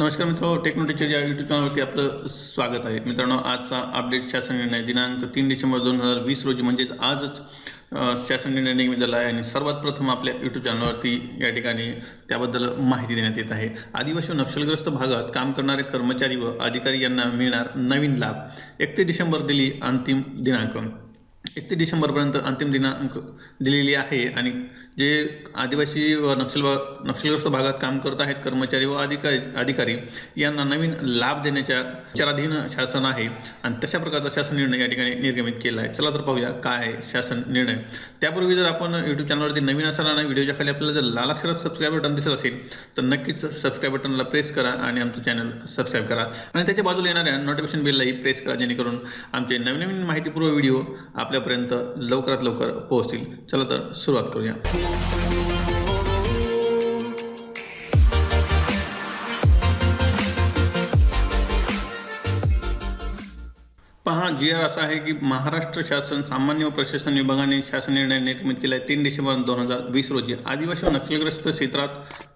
नमस्कार मित्र टेक्नॉलॉजीच्या या यूट्यूब चॅनलवरती आपलं स्वागत आहे. मित्रांनो आजचा अपडेट शासन निर्णय दिनांक तीन डिसेंबर दोन हजार वीस रोजी म्हणजेच आजच शासन निर्णय निघून झाला आहे आणि सर्वात प्रथम आपल्या यूट्यूब चॅनलवरती या ठिकाणी त्याबद्दल माहिती देण्यात येत आहे. आदिवासी नक्षलग्रस्त भागात काम करणारे कर्मचारी व अधिकारी यांना मिळणार नवीन लाभ. एकतीस डिसेंबर दिली अंतिम दिनांक. एकतीस डिसेंबरपर्यंत अंतिम दिनांक दिलेली आहे आणि जे आदिवासी व नक्षल नक्षलग्रस्त भागात काम करत आहेत कर्मचारी व अधिकारी अधिकारी यांना नवीन लाभ देण्याच्या विचाराधीन शासन आहे आणि तशा प्रकारचा शासन निर्णय या ठिकाणी निर्गमित केला आहे. चला तर पाहूया काय आहे शासन निर्णय. त्यापूर्वी जर आपण यूट्यूब चॅनलवरती नवीन असाल आणि व्हिडिओच्या खाली आपल्याला जर लाल अक्षरात सबस्क्राईब बटन दिसत असेल तर नक्कीच सबस्क्राईब बटनला प्रेस करा आणि आमचं चॅनल सबस्क्राईब करा. आणि त्याच्या बाजूला येणाऱ्या नोटिफिकेशन बेललाही प्रेस करा जेणेकरून आमचे नवीन नवीन माहितीपूर्व व्हिडिओ आपल्या आपल्यापर्यंत लवकरात लवकर पोहोचतील. चला तर सुरुवात करूया. जी आर असा आहे की महाराष्ट्र शासन सामान्य व प्रशासन विभागाने शासन निर्णय निर्मित केला आहे. तीन डिसेंबर दोन हजार वीस रोजी. आदिवासी व नक्षलग्रस्त क्षेत्रात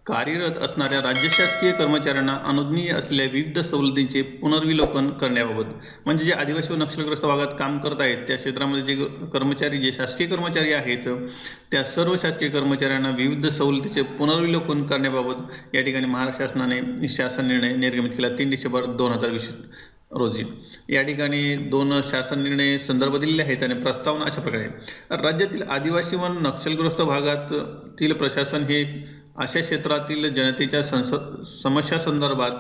कार्यरत असणाऱ्या राज्य शासकीय कर्मचाऱ्यांना अनुज्ञीय असलेल्या विविध सवलतींचे पुनर्विलोकन करण्याबाबत. म्हणजे जे आदिवासी व नक्षलग्रस्त भागात काम करत आहेत त्या क्षेत्रामध्ये जे कर्मचारी जे शासकीय कर्मचारी आहेत त्या सर्व शासकीय कर्मचाऱ्यांना विविध सवलतीचे पुनर्विलोकन करण्याबाबत या ठिकाणी महाराष्ट्र शासनाने शासन निर्णय निर्गमित केला. तीन डिसेंबर दोन हजार वीस. रोजी. या ठिकाणी दोन शासन निर्णय संदर्भ दिलेले आहेत आणि प्रस्तावना अशा प्रकारे राज्यातील आदिवासी व नक्षलग्रस्त भागातील प्रशासन हे अशा क्षेत्रातील जनतेच्या संस समस्या संदर्भात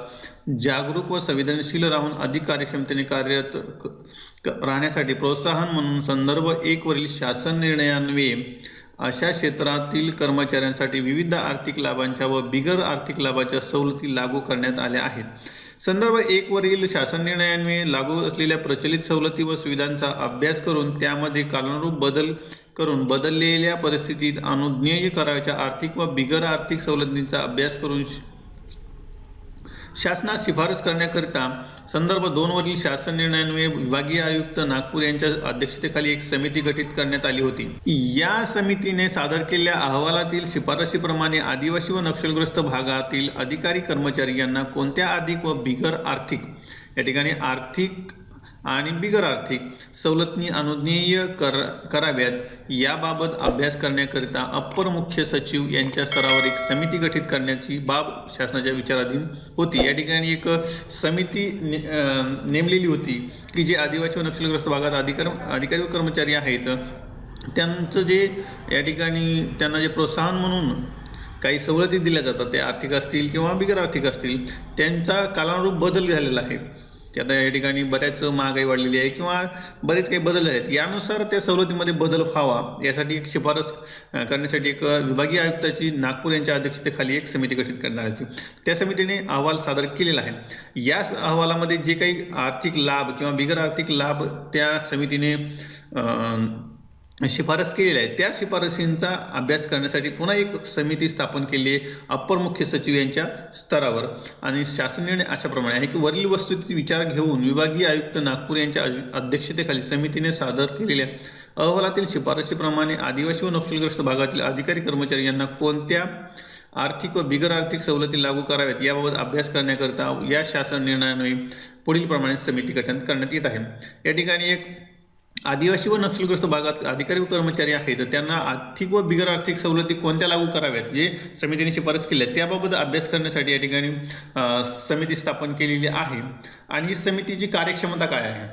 जागरूक व संवेदनशील राहून अधिक कार्यक्षमतेने कार्यरत क- राहण्यासाठी प्रोत्साहन म्हणून संदर्भ एकवरील शासन निर्णयान्वये अशा क्षेत्रातील कर्मचाऱ्यांसाठी विविध आर्थिक लाभांच्या व बिगर आर्थिक लाभाच्या सवलती लागू करण्यात आल्या आहेत. संदर्भ एकवरील शासन निर्णयांमुळे लागू असलेल्या प्रचलित सवलती व सुविधांचा अभ्यास करून त्यामध्ये कालानुरूप बदल करून बदललेल्या परिस्थितीत अनुज्ञेय करावयाच्या आर्थिक व बिगर आर्थिक सवलतींचा अभ्यास करून श- शासनास शिफारस करण्याकरिता संदर्भ दोनवरील शासन निर्णयान्वये विभागीय आयुक्त नागपूर यांच्या अध्यक्षतेखाली एक समिती गठीत करण्यात आली होती. या समितीने सादर केलेल्या अहवालातील शिफारशीप्रमाणे आदिवासी व नक्षलग्रस्त भागातील अधिकारी कर्मचारी यांना कोणत्या आर्थिक व बिगर आर्थिक या ठिकाणी आर्थिक आणि बिगर आर्थिक सवलतनी अनुज्ञेय कर कराव्यात. याबाबत अभ्यास करण्याकरिता अप्पर मुख्य सचिव यांच्या स्तरावर एक समिती गठीत करण्याची बाब शासनाच्या विचाराधीन होती. या ठिकाणी एक समिती ने नेमलेली होती की जे आदिवासी व नक्षलग्रस्त भागात अधिकार अधिकारी व कर्मचारी आहेत त्यांचं जे या ठिकाणी त्यांना जे प्रोत्साहन म्हणून काही सवलती दिल्या जातात ते आर्थिक असतील किंवा बिगर आर्थिक असतील त्यांचा कालानुरूप बदल झालेला आहे. की आता या ठिकाणी बऱ्याच महागाई वाढलेली आहे किंवा बरेच काही बदल आहेत. यानुसार त्या सवलतीमध्ये बदल व्हावा यासाठी एक शिफारस करण्यासाठी एक विभागीय आयुक्ताची नागपूर यांच्या अध्यक्षतेखाली एक समिती गठीत करणार होती त्या समितीने अहवाल सादर केलेला आहे. या अहवालामध्ये जे काही आर्थिक लाभ किंवा बिगर आर्थिक लाभ त्या समितीने शिफारस केलेल्या आहे त्या शिफारसींचा अभ्यास करण्यासाठी पुन्हा एक समिती स्थापन केली आहे अप्पर मुख्य सचिव यांच्या स्तरावर. आणि शासन निर्णय अशाप्रमाणे आहे की वरील वस्तूचे विचार घेऊन विभागीय आयुक्त नागपूर यांच्या अध्यक्षतेखाली समितीने सादर केलेल्या अहवालातील शिफारशीप्रमाणे आदिवासी व नक्षलग्रस्त भागातील अधिकारी कर्मचारी यांना कोणत्या आर्थिक व बिगर आर्थिक सवलती लागू कराव्यात याबाबत अभ्यास करण्याकरिता या शासन निर्णयाने पुढील प्रमाणे समिती गठन करण्यात येत आहे. या ठिकाणी एक आदिवासी व नक्षलग्रस्त भागात अधिकारी व कर्मचारी आहेत त्यांना आर्थिक व बिगर आर्थिक सवलती कोणत्या लागू कराव्यात जे समितीने शिफारस केली आहे त्याबाबत अभ्यास करण्यासाठी या ठिकाणी समिती स्थापन केलेली आहे. आणि ही समितीची कार्यक्षमता काय आहे?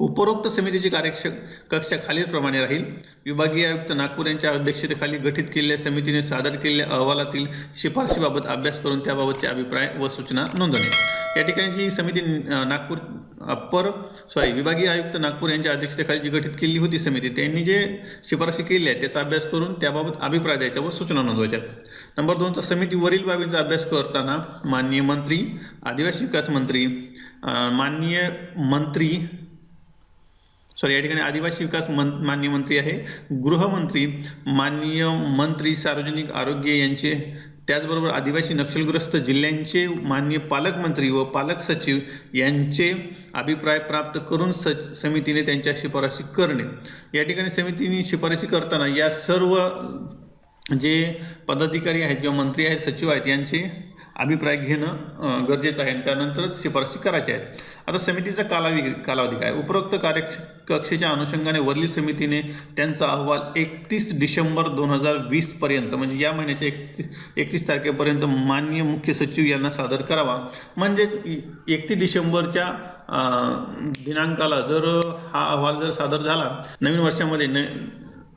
उपरोक्त समितीची कार्यक्ष कक्षा खालीलप्रमाणे राहील. विभागीय आयुक्त नागपूर यांच्या अध्यक्षतेखाली गठीत केलेल्या समितीने सादर केलेल्या अहवालातील शिफारशीबाबत अभ्यास करून त्याबाबतचे अभिप्राय व सूचना नोंदवणे. या ठिकाणी जी समिती नागपूर अप्पर सॉरी विभागीय आयुक्त नागपूर यांच्या अध्यक्षतेखाली जी गठीत केली होती समिती त्यांनी जे शिफारशी केली आहे त्याचा अभ्यास करून त्याबाबत अभिप्राय द्यायचा व सूचना नोंदवायच्या. नंबर दोनचा समितीवरील बाबींचा अभ्यास करताना माननीय मंत्री आदिवासी विकास मंत्री माननीय मंत्री सॉरी या ठिकाणी आदिवासी विकास मं मान्य मंत्री आहे गृहमंत्री माननीय मंत्री सार्वजनिक आरोग्य यांचे त्याचबरोबर आदिवासी नक्षलग्रस्त जिल्ह्यांचे माननीय पालकमंत्री व पालक सचिव यांचे अभिप्राय प्राप्त करून स समितीने त्यांच्या शिफारशी करणे. या ठिकाणी समितीने शिफारशी करताना या सर्व जे पदाधिकारी आहेत किंवा मंत्री आहेत सचिव आहेत यांचे अभिप्राय घेणं गरजेचं आहे आणि त्यानंतरच शिफारशी करायच्या आहेत. आता समितीचा कालावधी कालावधी काय? उपरोक्त कार्यकक्षेच्या अनुषंगाने वरली समितीने त्यांचा अहवाल एकतीस डिसेंबर दोन हजार वीसपर्यंत म्हणजे या महिन्याच्या एकतीस एकतीस तारखेपर्यंत माननीय मुख्य सचिव यांना सादर करावा. म्हणजेच एकतीस डिसेंबरच्या दिनांकाला जर हा अहवाल जर सादर झाला नवीन वर्षामध्ये न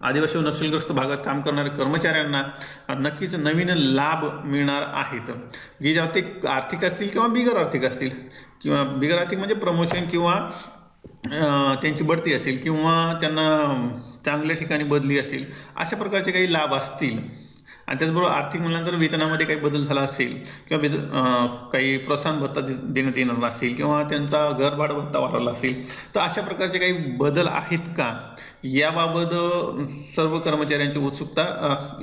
आदिवासी व नक्षलग्रस्त भागात काम करणाऱ्या कर्मचाऱ्यांना नक्कीच नवीन लाभ मिळणार आहेत. जे ज्या ते आर्थिक असतील किंवा बिगर आर्थिक असतील किंवा बिगर आर्थिक म्हणजे प्रमोशन किंवा त्यांची बढती असेल किंवा त्यांना चांगल्या ठिकाणी बदली असेल अशा प्रकारचे काही लाभ असतील. आणि त्याचबरोबर आर्थिक मूल्यानंतर वेतनामध्ये काही बदल झाला असेल किंवा वेत काही प्रोत्साहन भत्ता दे देण्यात येणार असेल किंवा त्यांचा घरभाड भत्ता वाढवला असेल तर अशा प्रकारचे काही बदल आहेत का? याबाबत सर्व कर्मचाऱ्यांची उत्सुकता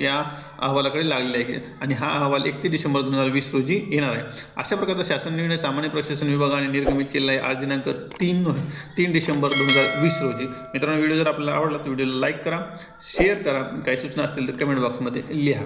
या अहवालाकडे लागलेली आहे आणि हा अहवाल एकतीस डिसेंबर दोन हजार वीस रोजी येणार आहे. अशा प्रकारचा शासन निर्णय सामान्य प्रशासन विभागाने निर्गमित केलेला आहे. आज दिनांक तीन तीन डिसेंबर दोन हजार वीस रोजी. मित्रांनो व्हिडिओ जर आपल्याला आवडला तर व्हिडिओला लाईक करा शेअर करा. काही सूचना असतील तर कमेंट बॉक्समध्ये लिहा.